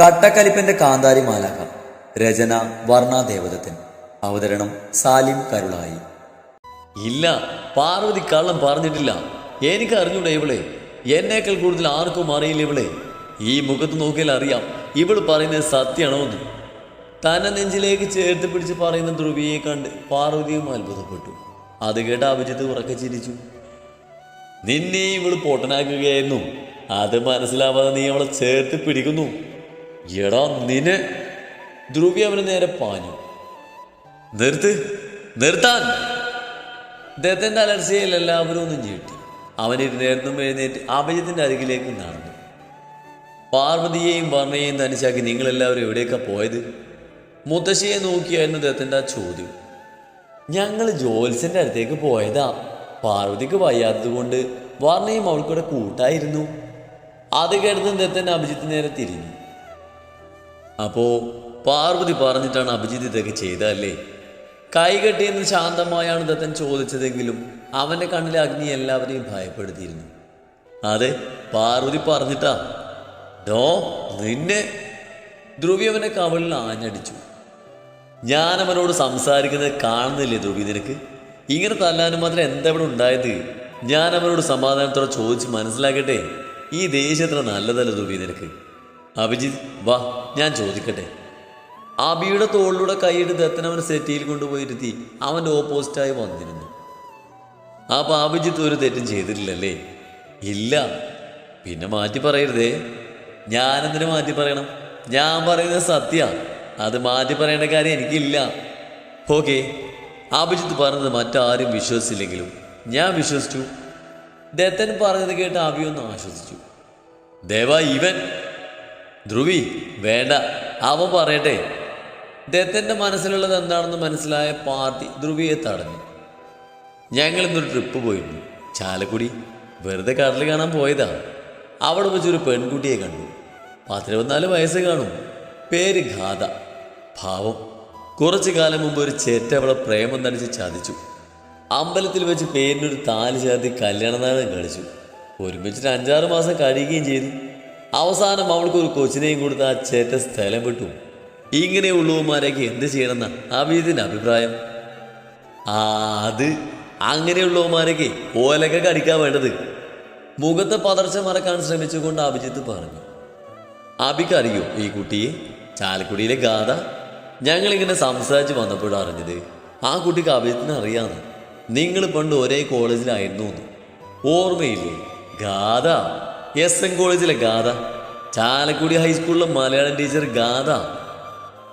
കട്ടക്കലിപ്പന്റെ കാന്താരി മാലാക രചന വർണ അവതരണം സാലിം കരുളായി. ഇല്ല പാർവതി കള്ളം പറഞ്ഞിട്ടില്ല. എനിക്ക് അറിഞ്ഞൂടെ ഇവളെ? എന്നേക്കാൾ കൂടുതൽ ആർക്കും അറിയില്ല ഇവളെ. ഈ മുഖത്ത് നോക്കിയാൽ അറിയാം ഇവൾ പറയുന്നത് സത്യമാണോ എന്ന് തന്നെ നെഞ്ചിലേക്ക് ചേർത്ത് പിടിച്ച് പറയുന്ന ധ്രുവിയെ കണ്ട് പാർവതിയും അത്ഭുതപ്പെട്ടു. അത് കേട്ട അഭിജിത്ത് ഉറക്കെ ചിരിച്ചു. നിന്നെ ഇവൾ പൊട്ടനാക്കുകയായിരുന്നു. അത് മനസ്സിലാവാതെ നീ അവളെ ചേർത്ത് പിടിക്കുന്നു. എടാ നിന്നെ. ധ്രുവി അവന് നേരെ പാഞ്ഞു. നിർത്ത് നിർത്താൻ. ദത്തന്റെ അലർച്ചയിൽ എല്ലാവരും ഒന്നും ചീട്ടി അവൻ ഇരുന്നേർന്നും എഴുന്നേറ്റ് അഭയത്തിന്റെ അരികിലേക്ക് നടന്നു. പാർവതിയെയും വർണയെയും തനിച്ചാക്കി നിങ്ങളെല്ലാവരും എവിടെയൊക്കെ പോയത്? മുത്തശ്ശിയെ നോക്കിയായിരുന്നു ദത്തന്റെ ആ ചോദ്യം. ഞങ്ങൾ ജോത്സ്യന്റെ അടുത്തേക്ക് പോയതാ. പാർവതിക്ക് വയ്യാത്തത് കൊണ്ട് വർണയും അവൾക്കൂടെ കൂട്ടായിരുന്നു. അത് കേട്ടതും ദത്തൻ അഭിജിത്ത് നേരെ തിരിഞ്ഞു. അപ്പോ പാർവതി പറഞ്ഞിട്ടാണ് അഭിജിത് ഇതൊക്കെ ചെയ്തതല്ലേ? കൈകെട്ടിയെന്ന് ശാന്തമായാണ് ദത്തൻ ചോദിച്ചതെങ്കിലും അവന്റെ കണ്ണിലെ അഗ്നി എല്ലാവരെയും ഭയപ്പെടുത്തിയിരുന്നു. അതെ പാർവതി പറഞ്ഞിട്ടാ. ഡോ നിന്നെ. ധ്രുവി അവനെ കവളിൽ ആഞ്ഞടിച്ചു. ഞാൻ അവനോട് സംസാരിക്കുന്നത് കാണുന്നില്ലേ ധ്രുവി നിനക്ക്? ഇങ്ങനെ തല്ലാനും മാത്രം എന്താ ഇവിടെ ഉണ്ടായത്? ഞാൻ അവനോട് സമാധാനത്തോടെ ചോദിച്ച് മനസ്സിലാക്കട്ടെ. ഈ ദേഷ്യത്ര നല്ലതല്ല ധ്രുവി നിനക്ക്? അഭിജിത്ത് വാ ഞാൻ ചോദിക്കട്ടെ. അബിയുടെ തോളിലൂടെ കൈയിട്ട് ദത്തൻ സെറ്റിയിൽ കൊണ്ടുപോയിരുത്തി അവന്റെ ഓപ്പോസിറ്റായി വന്നിരുന്നു. അപ്പൊ അഭിജിത്ത് ഒരു തെറ്റും ചെയ്തിട്ടില്ലല്ലേ? ഇല്ല. പിന്നെ മാറ്റി പറയരുതേ. ഞാനെന്തിനു മാറ്റി പറയണം? ഞാൻ പറയുന്നത് സത്യ. അത് മാറ്റി പറയേണ്ട കാര്യം എനിക്കില്ല. ഓക്കെ. അഭിജിത്ത് പറഞ്ഞത് മറ്റാരും വിശ്വസിച്ചില്ലെങ്കിലും ഞാൻ വിശ്വസിച്ചു. ദത്തൻ പറഞ്ഞത് കേട്ട് അഭിയൊന്ന് ആശ്വസിച്ചു. ദേവ ഇവൻ. ധ്രുവി വേണ്ട. അവൻ പറയട്ടെ. ദത്തന്റെ മനസ്സിലുള്ളത് എന്താണെന്ന് മനസ്സിലായ പാർട്ടി ധ്രുവിയെ തടഞ്ഞു. ഞങ്ങൾ ഇന്നൊരു ട്രിപ്പ് പോയിരുന്നു. ചാലക്കുടി വെറുതെ കടൽ കാണാൻ പോയതാണ്. അവിടെ വെച്ചൊരു പെൺകുട്ടിയെ കണ്ടു. പത്തിരുപത്തിനാല് വയസ്സ് കാണും. പേര് ഗാഥ. ഭാവം. കുറച്ചു കാലം മുമ്പ് ഒരു ചേറ്റ അവളെ പ്രേമം നടിച്ച് ചതിച്ചു. അമ്പലത്തിൽ വെച്ച് പേരിനൊരു താലി ചേർത്തി കല്യാണനാടകം കളിച്ചു. ഒരുമിച്ചിട്ട് അഞ്ചാറ് മാസം കഴിയുകയും ചെയ്തു. അവസാനം അവൾക്ക് ഒരു കൊച്ചിനെയും കൊടുത്ത് ആ ചേറ്റ സ്ഥലം വിട്ടു. ഇങ്ങനെ ഉള്ളവന്മാരൊക്കെ എന്ത് ചെയ്യണമെന്ന അഭിജിത്തിന്റെ അഭിപ്രായം? ആ അത് അങ്ങനെയുള്ളവന്മാരൊക്കെ ഓലൊക്കെ കടിക്കാൻ വേണ്ടത്. മുഖത്തെ പതർച്ച മറക്കാൻ ശ്രമിച്ചുകൊണ്ട് അഭിജിത്ത് പറഞ്ഞു. അബിക്ക് അറിയോ ഈ കുട്ടിയെ? ചാലക്കുടിയിലെ ഗാഥ? ഞങ്ങളിങ്ങനെ സംസാരിച്ച് വന്നപ്പോഴാണ് അറിഞ്ഞത് ആ കുട്ടിക്ക് അഭിജിത്തിനെ അറിയാന്ന്. നിങ്ങൾ പണ്ട് ഒരേ കോളേജിലായിരുന്നു ഓർമ്മയില്ലേ? ഗാഥ. എസ് എൻ കോളേജിലെ ഗാഥ. ചാലക്കുടി ഹൈസ്കൂളിലെ മലയാളം ടീച്ചർ ഗാഥ.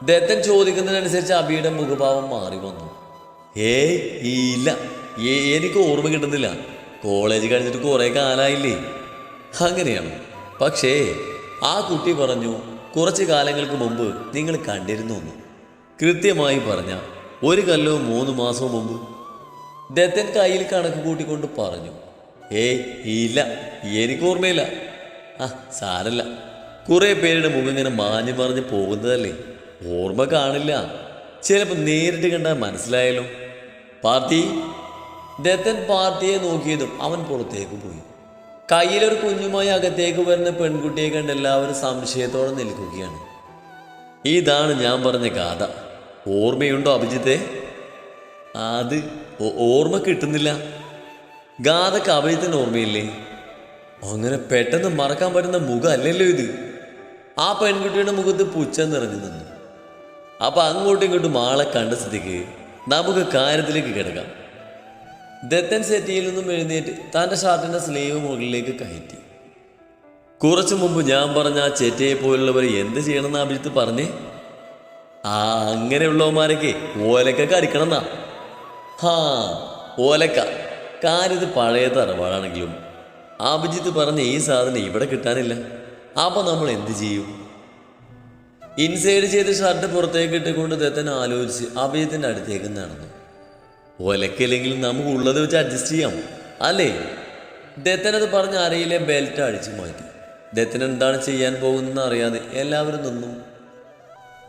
ദത്തൻ ചോദിക്കുന്നതിനനുസരിച്ച് അബിയുടെ മുഖഭാവം മാറി വന്നു. ഏയ് ഇല്ല. എനിക്ക് ഓർമ്മ കിട്ടുന്നില്ല. കോളേജ് കഴിഞ്ഞിട്ട് കുറേ കാലായില്ലേ? അങ്ങനെയാണ്. പക്ഷേ ആ കുട്ടി പറഞ്ഞു കുറച്ച് കാലങ്ങൾക്ക് മുമ്പ് നിങ്ങൾ കണ്ടിരുന്നു കൃത്യമായി പറഞ്ഞ ഒരു കല്ലോ മൂന്ന് മാസവും മുമ്പ്. ദത്തൻ കയ്യിൽ കണക്ക് കൂട്ടിക്കൊണ്ട് പറഞ്ഞു. ഏയ് ഇല്ല. എനിക്ക് ഓർമ്മയില്ല. ആ സാരല്ല. കുറെ പേരുടെ മുഖം ഇങ്ങനെ മാഞ്ഞു മറിഞ്ഞ് പോകുന്നതല്ലേ? ഓർമ്മ കാണില്ല. ചിലപ്പോൾ നേരിട്ട് കണ്ടാൽ മനസ്സിലായാലോ പാർട്ടി ദത്തൻ പാർട്ടിയെ നോക്കിയതും അവൻ പുറത്തേക്ക് പോയി. കയ്യിലൊരു കുഞ്ഞുമായി അകത്തേക്ക് വരുന്ന പെൺകുട്ടിയെ കണ്ട് എല്ലാവരും സംശയത്തോടെ നിൽക്കുകയാണ്. ഇതാണ് ഞാൻ പറഞ്ഞ കഥ ഓർമ്മയുണ്ടോ അഭിജിത്തെ? അത് ഓർമ്മ കിട്ടുന്നില്ല. ഗാഥക്ക് അഭിജിത്തിന് ഓർമ്മയില്ലേ? അങ്ങനെ പെട്ടെന്ന് മറക്കാൻ പറ്റുന്ന മുഖം അല്ലല്ലോ ഇത്. ആ പെൺകുട്ടിയുടെ മുഖത്ത് പുച്ഛം നിറഞ്ഞു നിന്നു. അപ്പൊ അങ്ങോട്ടും ഇങ്ങോട്ടും ആളെ കണ്ട സ്ഥിതിക്ക് നമുക്ക് കാര്യത്തിലേക്ക് കിടക്കാം. ദത്തൻ സെറ്റിയിൽ നിന്നും എഴുന്നേറ്റ് തന്റെ ഷർട്ടിന്റെ സ്ലീവ് മുകളിലേക്ക് കയറ്റി. കുറച്ചു മുമ്പ് ഞാൻ പറഞ്ഞ ആ ചെറ്റയെ പോലുള്ളവർ എന്ത് ചെയ്യണമെന്ന് അഭിജിത്ത് പറഞ്ഞേ? ആ അങ്ങനെയുള്ളവന്മാരൊക്കെ ഓലക്കൊക്കെ അടിക്കണം എന്നാ ഹാ ഓലക്ക. കാര്യത് പഴയ തറവാടാണെങ്കിലും അഭിജിത്ത് പറഞ്ഞ ഈ സാധനം ഇവിടെ കിട്ടാനില്ല. അപ്പൊ നമ്മൾ എന്ത് ചെയ്യും? ഇൻസൈഡ് ചെയ്ത് ഷർട്ട് പുറത്തേക്ക് ഇട്ടുകൊണ്ട് തെത്തൻ ആലോചിച്ച് അഭിജിത്തിന്റെ അടുത്തേക്ക് നടന്നു. ഒലക്കില്ലെങ്കിലും നമുക്ക് ഉള്ളത് വെച്ച് അഡ്ജസ്റ്റ് ചെയ്യാം അല്ലേ? ദത്തനത് പറഞ്ഞ് അരയിലെ ബെൽറ്റ് അടിച്ചു മാറ്റി. ദത്തൻ എന്താണ് ചെയ്യാൻ പോകുന്നതെന്ന് അറിയാതെ എല്ലാവരും നിന്നു.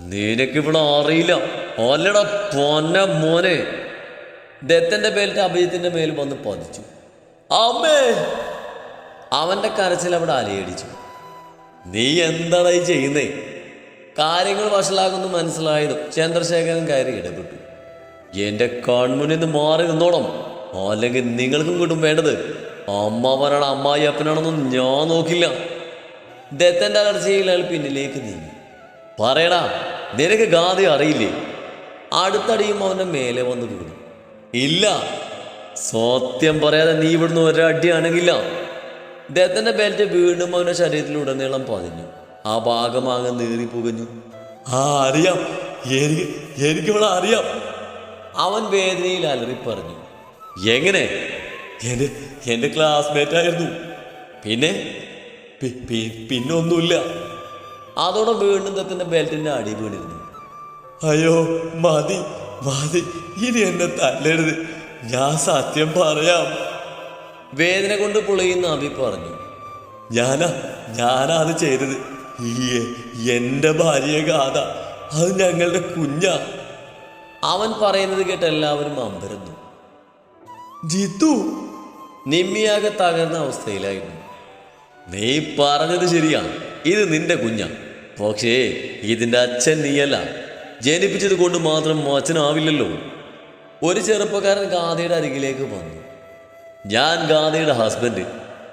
നിനക്കിവിടെ അറിയില്ല. അല്ലട പൊന്ന മോനെ. ദത്തന്റെ പേരിട്ട് അഭിജിത്തിന്റെ മേൽ വന്ന് പതിച്ചു. അമ്മേ! അവന്റെ കരച്ചിൽ അവിടെ അലയടിച്ചു. നീ എന്താണ് ഈ ചെയ്യുന്നേ? കാര്യങ്ങൾ വഷളാകുന്നു മനസ്സിലായതും ചന്ദ്രശേഖരൻ കയറി ഇടപെട്ടു. എന്റെ കൺമുന്നിൽ നിന്ന് മാറി നിന്നോണം. അല്ലെങ്കിൽ നിങ്ങൾക്കും കിട്ടും വേണ്ടത്. അമ്മാവനാണ് അമ്മായി അപ്പനാണെന്നും ഞാൻ നോക്കില്ല. ദത്തന്റെ അലർച്ചയിൽ അയാൾ പിന്നിലേക്ക് നീങ്ങി. പറയടാ നിനക്ക് ഗാഥ അറിയില്ലേ? അടുത്തടിയും അവന്റെ മേലെ വന്ന് വീണു. ഇല്ല. സത്യം പറയാതെ നീ ഇവിടുന്ന് ഒരടിയാണെങ്കില്ല ദത്തന്റെ ബെൽറ്റ് വീണ്ടും അവന്റെ ശരീരത്തിലുടനീളം പതിഞ്ഞു. ആ ഭാഗമാകെ നീറി പുകഞ്ഞു. ആ അറിയാം. എനിക്ക് എനിക്കിവിടെ അറിയാം. അവൻ വേദനയിൽ അലറി പറഞ്ഞു എങ്ങനെ? എന്റെ എന്റെ ക്ലാസ്മേറ്റ് ആയിരുന്നു. പിന്നെ? പി- പി- പിന്നെ ഒന്നുമില്ല അതോടെ വീണ്ടും ദത്തന്റെ ബെൽറ്റിന്റെ അടി വീണിരുന്നു. അയ്യോ മതി. മതി ഇനി എന്നെ തല്ലരുത്. ഞാൻ സത്യം പറയാം. വേദന കൊണ്ട് പുളയുന്ന അഭി പറഞ്ഞു. ഞാനാ ഞാനാ അത് ചെയ്തത്. ഈ എന്റെ ഭാര്യ ഗാഥ അത് ഞങ്ങളുടെ കുഞ്ഞാ. അവൻ പറയുന്നത് കേട്ട് എല്ലാവരും അമ്പരന്നു. ജിത്തു. നിമ്മിയാകെ തകർന്ന അവസ്ഥയിലായിരുന്നു. നീ പറഞ്ഞത് ശരിയാ ഇത് നിന്റെ കുഞ്ഞാ. പക്ഷേ ഇതിന്റെ അച്ഛൻ നീയല്ല. ജനിപ്പിച്ചത് കൊണ്ട് മാത്രം അച്ഛനാവില്ലല്ലോ. ഒരു ചെറുപ്പക്കാരൻ ഗാഥയുടെ അരികിലേക്ക് വന്നു. ഞാൻ ഗാഥയുടെ ഹസ്ബൻഡ്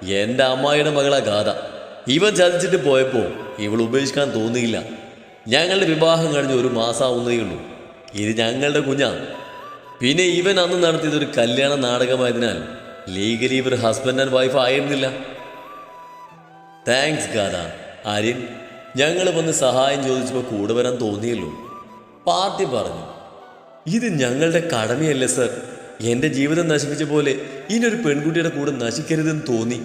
എന്റെ അമ്മായിയുടെ മകളാ ഗാഥ. ഇവൻ ചതിച്ചിട്ട് പോയപ്പോൾ ഇവൾ ഉപേക്ഷിക്കാൻ തോന്നിയില്ല. ഞങ്ങളുടെ വിവാഹം കഴിഞ്ഞ് ഒരു മാസമാവുന്നേ ഉള്ളൂ. ഇത് ഞങ്ങളുടെ കുഞ്ഞാണ് പിന്നെ ഇവൻ അന്ന് നടത്തിയത് ഒരു കല്യാണ നാടകമായതിനാൽ ലീഗലി ഇവർ ഹസ്ബൻഡ് ആൻഡ് വൈഫ് ആയിരുന്നില്ല. താങ്ക്സ് ഗാഥ. ആര്യൻ ഞങ്ങൾ വന്ന് സഹായം ചോദിച്ചപ്പോൾ കൂടെ വരാൻ തോന്നിയല്ലോ. പാർട്ടി പറഞ്ഞു ഇത് ഞങ്ങളുടെ കടമയല്ലേ സർ. എന്റെ ജീവിതം നശിപ്പിച്ച പോലെ ഇനി ഒരു പെൺകുട്ടിയുടെ കൂടെ നശിക്കരുതെന്ന് തോന്നി.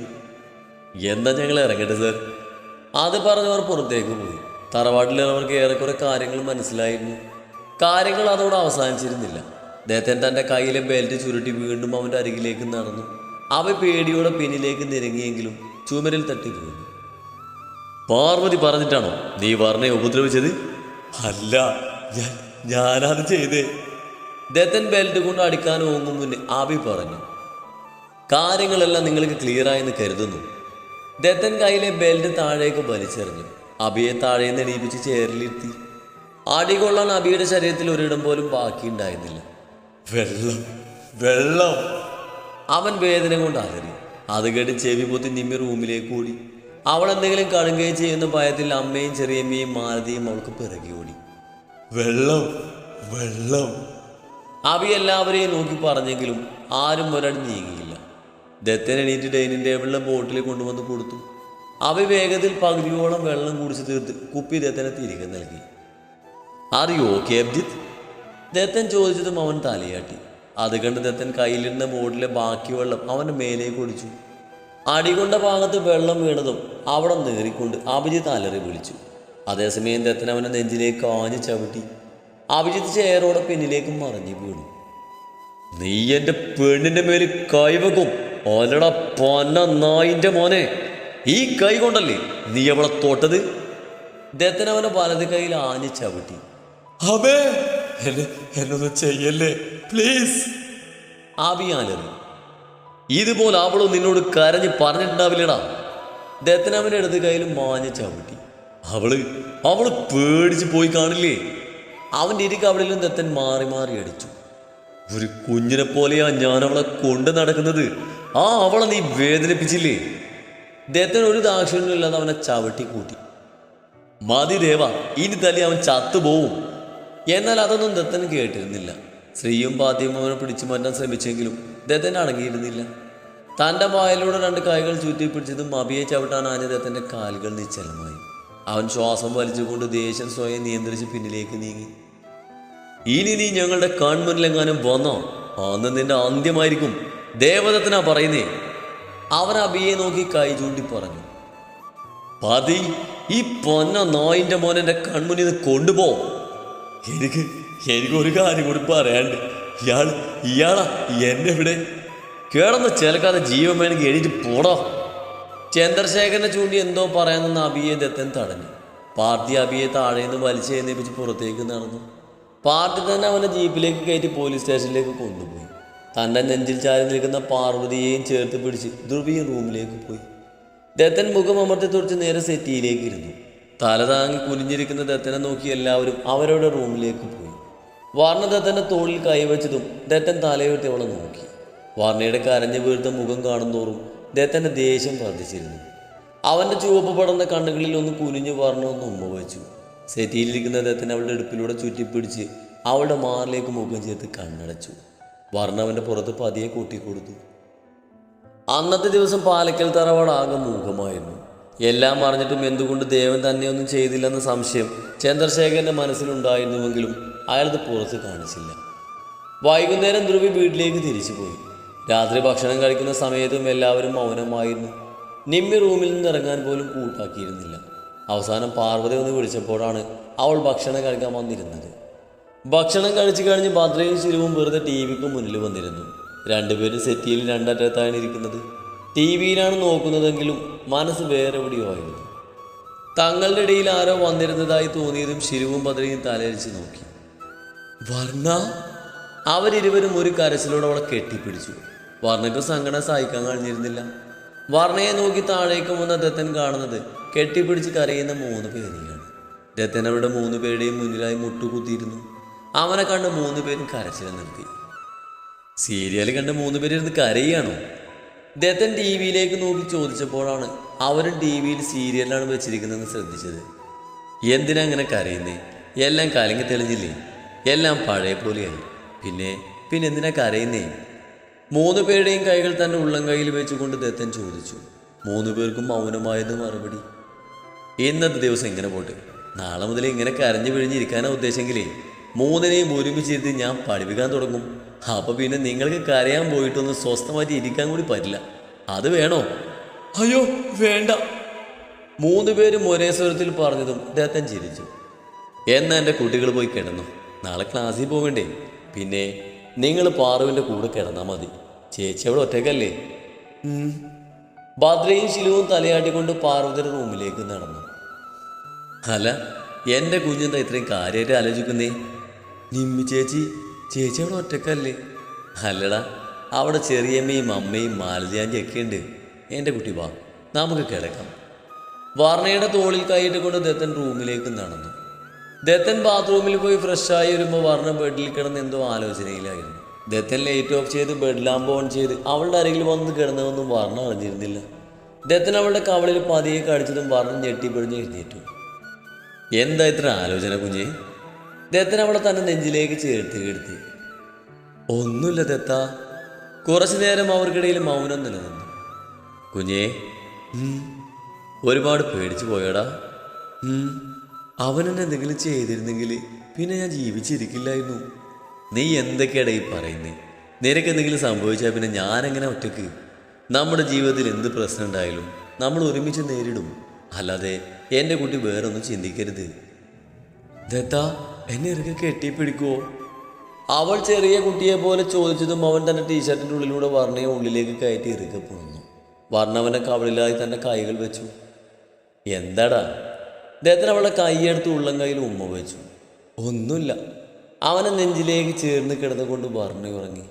എന്താ ഞങ്ങൾ ഇറങ്ങട്ടെ സർ. അത് പറഞ്ഞവർ പുറത്തേക്ക് പോയി. തറവാട്ടിലുള്ളവർക്ക് ഏറെക്കുറെ കാര്യങ്ങൾ മനസ്സിലായിരുന്നു. കാര്യങ്ങൾ അതോടെ അവസാനിച്ചിരുന്നില്ല. അദ്ദേഹത്തെ തന്റെ കയ്യിലെ ബെൽറ്റ് ചുരുട്ടി വീണ്ടും അവന്റെ അരികിലേക്ക് നടന്നു. അവ പേടിയോടെ പിന്നിലേക്ക് നിരങ്ങിയെങ്കിലും ചുമരിൽ തട്ടി വീണു പാർവതി പറഞ്ഞിട്ടാണോ നീ വർണയെ ഉപദ്രവിച്ചത്? അല്ല ഞാനത് ചെയ്തേ. ദത്തൻ ബെൽറ്റ് കൊണ്ട് അടിക്കാൻ ഓങ്ങും മുന്നേ ആബി പറഞ്ഞു. കാര്യങ്ങളെല്ലാം നിങ്ങൾക്ക് ക്ലിയർ ആയെന്ന് കരുതുന്നു. ദത്തൻ കയ്യിലെ ബെൽറ്റ് താഴേക്ക് വലിച്ചെറിഞ്ഞു. അബിയെ താഴേന്ന് എണീപ്പിച്ച് ചേറിലിരുത്തി അടി കൊള്ളാൻ അബിയുടെ ശരീരത്തിൽ ഒരിടം പോലും ബാക്കിയുണ്ടായിരുന്നില്ല. വെള്ളം വെള്ളം. അവൻ വേദന കൊണ്ട് അലറി. അത് കേട്ട് ചെവി പൊത്തി നിമ്മി റൂമിലേക്ക് ഓടി. അവൾ എന്തെങ്കിലും കടുങ്ങുകയും ചെയ്യുന്ന ഭയത്തിൽ അമ്മയും ചെറിയമ്മയും മാലതിയും അവൾക്ക് പിറകെ ഓടി. വെള്ളം വെള്ളം. അവി എല്ലാവരെയും നോക്കി പറഞ്ഞെങ്കിലും ആരും ഒരടി നീങ്ങിയില്ല. ദത്തൻ എണീറ്റ് ഡൈനിങ് ടേബിളിലെ ബോട്ടിൽ കൊണ്ടുവന്ന് കൊടുത്തു. അവി വേഗത്തിൽ പകുതിയോളം വെള്ളം കുടിച്ച് തീർത്ത് കുപ്പി ദത്തനെ തിരികെ നൽകി. Are you okay Abhijith? Dathan ചോദിച്ചതും അവൻ തലയാട്ടി. അത് കണ്ട് ദത്തൻ കയ്യിലിരുന്ന ബോട്ടിലെ ബാക്കി വെള്ളം അവന്റെ മേലേക്ക് ഒടിച്ചു. അടികൊണ്ട ഭാഗത്ത് വെള്ളം വീണതും അവിടെ നേറിക്കൊണ്ട് അഭിജിത്ത് അലറി വിളിച്ചു. അതേസമയം ദത്തൻ അവനെ നെഞ്ചിലേക്ക് ആഞ്ഞു ചവിട്ടി. അഭിജിത്ത് ചെയറോടെ പിന്നിലേക്ക് മറിഞ്ഞു വീണു. നീ എന്റെ പെണ്ണിന്റെ മേൽ കൈവകും ഒലട പൊന്ന നായിന്റെ മോനെ. ഈ കൈ കൊണ്ടല്ലേ നീ അവളെ തൊട്ടത് ദത്തൻ അവനെ വലത് കൈയിൽ ആഞ്ഞു ചവിട്ടി. അബേ എന്നെ എന്നൊന്നും ചെയ്യല്ലേ പ്ലീസ്. ആബിയാലറി ഇതുപോലെ അവളോ നിന്നോട് കരഞ്ഞ് പറഞ്ഞിട്ടുണ്ടാവില്ലടാ. ദത്തൻ അവന്റെ ഇടത് കയ്യിൽ മാഞ്ഞ് ചവിട്ടി. അവൾ അവൾ പേടിച്ച് പോയി കാണില്ലേ? അവന്റെ ഇരു കവളിലും ദത്തൻ മാറി മാറി അടിച്ചു. ഒരു കുഞ്ഞിനെ പോലെയാ ഞാൻ അവളെ കൊണ്ടു നടക്കുന്നത്. ആ അവളെ നീ വേദനിപ്പിച്ചില്ലേ? ദത്തൻ ഒരു ദാക്ഷിണ്യമില്ലാതെ അവനെ ചവിട്ടി കൂട്ടി. മതി ദേവ ഇനി തല്ലി അവൻ ചത്തുപോവും. എന്നാൽ അതൊന്നും ദത്തൻ കേട്ടിരുന്നില്ല. സ്ത്രീയും പാത്തിയും അവനെ പിടിച്ചു മാറ്റാൻ ശ്രമിച്ചെങ്കിലും ദത്തൻ അടങ്ങിയിരുന്നില്ല. തന്റെ വായിലൂടെ രണ്ട് കൈകൾ ചുറ്റി പിടിച്ചതും അഭിയെ ചവിട്ടാൻ ആഞ്ഞ ദത്തന്റെ കാലുകൾ നിശ്ചലമായി. അവൻ ശ്വാസം വലിച്ചുകൊണ്ട് ദേശം സ്വയം നിയന്ത്രിച്ച് പിന്നിലേക്ക് നീങ്ങി. ഇനി നീ ഞങ്ങളുടെ കൺമുന്നിലെങ്ങാനും വന്നോ? അന്ന് നിന്റെ അന്ത്യമായിരിക്കും. ദേവതത്തിനാ പറയുന്നേ. അവൻ അബിയെ നോക്കി കൈ ചൂണ്ടി പറഞ്ഞു. പതി ഈ പൊന്ന നായിന്റെ മോനെ കൺമുന്നിൽ നിന്ന് കൊണ്ടുപോ. എനിക്ക് എനിക്ക് ഒരു കാര്യം കൂടി പറയാണ്ട് ഇയാൾ ഇയാളാ എന്നെ ഇവിടെ കേടന്ന് ചിലക്കാതെ ജീവൻ വേണമെങ്കിൽ എഴുതി പോടോ. ചന്ദ്രശേഖരനെ ചൂണ്ടി എന്തോ പറയാനെന്ന് അബിയെ ദത്തൻ തടഞ്ഞു. പാർട്ടി അബിയെ താഴെ നിന്ന് വലിച്ചു എഴുന്നേപ്പിച്ച് പുറത്തേക്ക് നടന്നു. പാർട്ടി തന്നെ അവനെ ജീപ്പിലേക്ക് കയറ്റി പോലീസ് സ്റ്റേഷനിലേക്ക് കൊണ്ടുപോയി. തന്റെ നെഞ്ചിൽ ചാരി നിൽക്കുന്ന പാർവതിയെയും ചേർത്ത് പിടിച്ച് ധ്രുവിയും റൂമിലേക്ക് പോയി. ദത്തൻ മുഖം അമർത്തി തുറച്ച് നേരെ സെറ്റിയിലേക്ക് ഇരുന്നു. തല താങ്ങി കുനിഞ്ഞിരിക്കുന്ന ദത്തനെ നോക്കി എല്ലാവരും അവരുടെ റൂമിലേക്ക് പോയി. വർണ ദത്തന്റെ തോളിൽ കൈവച്ചതും ദത്തൻ തലയുയർത്തി അവളെ നോക്കി. വർണയുടെ കരഞ്ഞു വീഴ്ത്ത മുഖം കാണുന്തോറും ദത്തന്റെ ദേഷ്യം വർദ്ധിച്ചിരുന്നു. അവന്റെ ചുവപ്പ് പടർന്ന കണ്ണുകളിൽ ഒന്ന് കുനിഞ്ഞു പറഞ്ഞു ഒന്ന് ഉമ്മ വെച്ചു. സെറ്റിയിലിരിക്കുന്ന ദത്തൻ അവളുടെ അടുപ്പിലൂടെ ചുറ്റിപ്പിടിച്ച് അവളുടെ മാറിലേക്ക് മുഖം ചേർത്ത് കണ്ണടച്ചു. വർണ അവന്റെ പുറത്ത് പതിയെ കൂട്ടിക്കൊടുത്തു. അന്നത്തെ ദിവസം പാലക്കൽ തറവാട് ആകെ മൂകമായിരുന്നു. എല്ലാം അറിഞ്ഞിട്ടും എന്തുകൊണ്ട് ദേവൻ തന്നെയൊന്നും ചെയ്തില്ലെന്ന സംശയം ചന്ദ്രശേഖരന്റെ മനസ്സിലുണ്ടായിരുന്നുവെങ്കിലും അയാളത് പുറത്ത് കാണിച്ചില്ല. വൈകുന്നേരം ധ്രുവി വീട്ടിലേക്ക് തിരിച്ചുപോയി. രാത്രി ഭക്ഷണം കഴിക്കുന്ന സമയത്തും എല്ലാവരും മൗനമായിരുന്നു. നിമ്മി റൂമിൽ നിന്ന് ഇറങ്ങാൻ പോലും കൂട്ടാക്കിയിരുന്നില്ല. അവസാനം പാർവതി ഒന്ന് വിളിച്ചപ്പോഴാണ് അവൾ ഭക്ഷണം കഴിക്കാൻ വന്നിരുന്നത്. ഭക്ഷണം കഴിച്ചു കഴിഞ്ഞ് ഭദ്രയും ശിരുവും വെറുതെ ടി വിക്ക് മുന്നിൽ വന്നിരുന്നു. രണ്ടുപേരും സെറ്റിയിൽ രണ്ടറ്റത്താണ് ഇരിക്കുന്നത്. ടി വിയിലാണ് നോക്കുന്നതെങ്കിലും മനസ്സ് വേറെ എവിടെയോ ആയിരുന്നു. തങ്ങളുടെ ഇടയിൽ ആരോ വന്നിരുന്നതായി തോന്നിയതും ശിരുവും ഭദ്രയും തലയിച്ച് നോക്കി. വർണ അവരിരുവരും ഒരു കരച്ചിലോടെ അവളെ കെട്ടിപ്പിടിച്ചു. വർണയ്ക്ക് സങ്കടം സഹിക്കാൻ കഴിഞ്ഞിരുന്നില്ല. വർണയെ നോക്കി താഴേക്ക് വന്ന ദത്തൻ കാണുന്നത് കെട്ടിപ്പിടിച്ച് കരയുന്ന മൂന്ന് പേരെയാണ്. ദത്തൻ അവരുടെ മൂന്ന് പേരുടെയും മുന്നിലായി മുട്ടുകുത്തിയിരുന്നു. അവനെ കണ്ട് മൂന്ന് പേരും കരച്ചിൽ നിർത്തി. സീരിയൽ കണ്ട് മൂന്ന് പേരിരുന്ന് കരയുകയാണോ? ദത്തൻ ടി വിയിലേക്ക് നോക്കി ചോദിച്ചപ്പോഴാണ് അവരും ടി വിയിൽ സീരിയലാണ് വെച്ചിരിക്കുന്നതെന്ന് ശ്രദ്ധിച്ചത്. എന്തിനാ അങ്ങനെ കരയുന്നേ? എല്ലാം കലങ്ങി തെളിഞ്ഞില്ലേ? എല്ലാം പഴയ പോലെയായി പിന്നെ പിന്നെ എന്തിനാ കരയുന്നേ? മൂന്ന് പേരുടെയും കൈകൾ തന്റെ ഉള്ളം കയ്യിൽ വെച്ചുകൊണ്ട് ദത്തൻ ചോദിച്ചു. മൂന്ന് പേർക്കും മൗനമായത് മറുപടി. ഇന്നത്തെ ദിവസം ഇങ്ങനെ പോട്ടെ. നാളെ മുതൽ ഇങ്ങനെ കരഞ്ഞു പിഴിഞ്ഞിരിക്കാനാ ഉദ്ദേശമെങ്കിലേ മൂന്നിനെയും ഒരുമിച്ചിരുത്തി ഞാൻ പഠിപ്പിക്കാൻ തുടങ്ങും. അപ്പൊ പിന്നെ നിങ്ങൾക്ക് കരയാൻ പോയിട്ടൊന്ന് സ്വസ്ഥമായിട്ട് ഇരിക്കാൻ കൂടി പറ്റില്ല. അത് വേണോ? അയ്യോ വേണ്ട. മൂന്ന് പേരും ഒരേ സ്വരത്തിൽ പറഞ്ഞതും ദത്തൻ ചിരിച്ചു. എന്നാ എന്റെ കുട്ടികൾ പോയി കിടന്നു. നാളെ ക്ലാസ്സിൽ പോകണ്ടേ പിന്നെ നിങ്ങൾ പാറുവിന്റെ കൂടെ കിടന്നാൽ മതി. ചേച്ചി അവിടെ ഒറ്റക്കല്ലേ. ഭദ്രയും ശിലുവും തലയാട്ടിക്കൊണ്ട് പാർവതിയുടെ റൂമിലേക്ക് നടന്നു. അല്ല എന്റെ കുഞ്ഞെന്താ ഇത്രയും കാര്യമായിട്ട് ആലോചിക്കുന്നേ? നിമ്മി ചേച്ചി ചേച്ചി അവിടെ ഒറ്റക്കല്ലേ അല്ലടാ അവിടെ ചെറിയമ്മയും അമ്മയും മാലതിയാന്റി ഒക്കെ ഉണ്ട്. എന്റെ കുട്ടി വാ നമുക്ക് കിടക്കാം. വർണയുടെ തോളിൽ കൈയിട്ട് കൊണ്ട് ദത്തൻ റൂമിലേക്ക് നടന്നു. ദത്തൻ ബാത്റൂമിൽ പോയി ഫ്രഷായി വരുമ്പോൾ വർണ ബെഡിൽ കിടന്ന് എന്തോ ആലോചനയിലായിരുന്നു. ദത്തൻ ലൈറ്റ് ഓഫ് ചെയ്ത് ബെഡ് ലാമ്പ് ഓൺ ചെയ്ത് അവളുടെ അരികിൽ വന്ന് കിടന്നതൊന്നും വർണ അറിഞ്ഞിരുന്നില്ല. ദത്തൻ അവളുടെ കവളിൽ പതിയെ കടിച്ചതും വർണ ഞെട്ടിപ്പിടിഞ്ഞ് എഴുന്നേറ്റു. എന്താ ഇത്ര ആലോചന കുഞ്ഞെ? ദത്തൻ അവളെ തന്നെ നെഞ്ചിലേക്ക് ചേർത്ത് കിടത്തി ഒന്നുമില്ല ദത്ത. കുറച്ചു നേരം അവർക്കിടയിൽ മൗനം നിലനിന്നു. കുഞ്ഞേ ഒരുപാട് പേടിച്ചു പോയടാ. ഉം, എന്നെ എന്തെങ്കിലും ചെയ്തിരുന്നെങ്കിൽ പിന്നെ ഞാൻ ജീവിച്ചിരിക്കില്ലായിരുന്നു. നീ എന്തൊക്കെയാടാ ഈ പറയുന്നേ? നിനക്ക് എന്തെങ്കിലും സംഭവിച്ചാൽ പിന്നെ ഞാനെങ്ങനെ ഒറ്റയ്ക്ക്? നമ്മുടെ ജീവിതത്തിൽ എന്ത് പ്രശ്നം ഉണ്ടായാലും നമ്മൾ ഒരുമിച്ച് നേരിടും. അല്ലാതെ എന്റെ കുട്ടി വേറൊന്നും ചിന്തിക്കരുത്. ദത്ത എന്നെ ഇറക്കി കെട്ടിപ്പിടിക്കുവോ? അവൾ ചെറിയ കുട്ടിയെ പോലെ ചോദിച്ചതും അവൻ തന്റെ ടീഷർട്ടിന്റെ ഉള്ളിലൂടെ വർണയെ ഉള്ളിലേക്ക് കയറ്റി ഇറക്കപ്പെടുന്നു പോന്നു വർണ അവന്റെ കവളിലായി തന്റെ കൈകൾ വെച്ചു. എന്താടാ? അദ്ദേഹത്തിന് അവളുടെ കൈയെടുത്ത് ഉള്ളം കയ്യിൽ ഉമ്മ വെച്ചു ഒന്നുമില്ല. അവനെ നെഞ്ചിലേക്ക് ചേർന്ന് കിടന്നുകൊണ്ട് പറഞ്ഞു ഉറങ്ങി